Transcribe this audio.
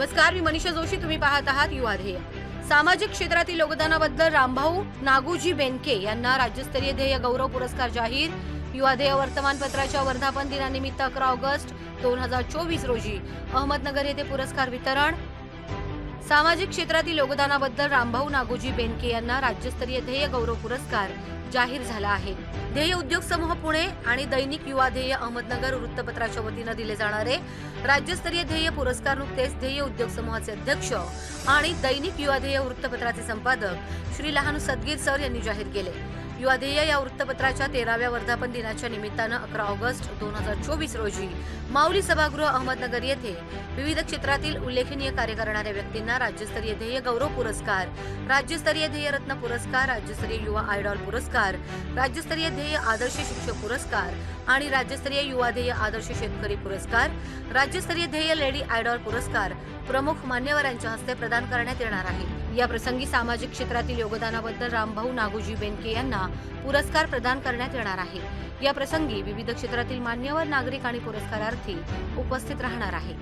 नमस्कार मी मनीषा जोशी तुम्ही पाहत आहात युवा ध्येय. सामाजिक क्षेत्रातील योगदानाबद्दल रामभाऊ नागूजी बेनके यांना राज्यस्तरीय ध्येय गौरव पुरस्कार जाहीर. युवा ध्येय वर्तमानपत्राच्या वर्धापन दिनानिमित्त अकरा ऑगस्ट दोन हजार चोवीस रोजी अहमदनगर येथे पुरस्कार वितरण. सामाजिक क्षेत्रातील योगदानाबद्दल रामभाऊ नागोजी बेनके यांना राज्यस्तरीय ध्येय गौरव पुरस्कार जाहीर झाला आहे. ध्येय उद्योग समूह पुणे आणि दैनिक युवा ध्येय अहमदनगर वृत्तपत्राच्या वतीनं दिले जाणारे राज्यस्तरीय ध्येय पुरस्कार नुकतेच ध्येय उद्योग समूहाचे अध्यक्ष आणि दैनिक युवा ध्येय वृत्तपत्राचे संपादक श्री लहानू सदगीर सर यांनी जाहीर केले. युवा ध्येय या वृत्तपत्राच्या तेराव्या वर्धापन दिनाच्या निमित्तानं अकरा ऑगस्ट दोन हजार चोवीस रोजी माऊली सभागृह अहमदनगर येथे विविध क्षेत्रातील उल्लेखनीय कार्य करणाऱ्या व्यक्तींना राज्यस्तरीय ध्येय गौरव पुरस्कार राज्यस्तरीय ध्येय रत्न पुरस्कार राज्यस्तरीय युवा आयडॉल पुरस्कार राज्यस्तरीय ध्येय आदर्श शिक्षक पुरस्कार आणि राज्यस्तरीय युवा ध्येय आदर्श शेतकरी पुरस्कार राज्यस्तरीय ध्येय लेडी आयडॉल पुरस्कार प्रमुख मान्यवरांच्या हस्ते प्रदान करण्यात येणार आहे. या प्रसंगी सामाजिक क्षेत्रातील योगदानाबद्दल रामभाऊ नागोजी बेनके यांना पुरस्कार प्रदान करण्यात येणार आहे. या प्रसंगी विविध क्षेत्रातील मान्यवर नागरिक आणि पुरस्कारार्थी उपस्थित राहणार आहे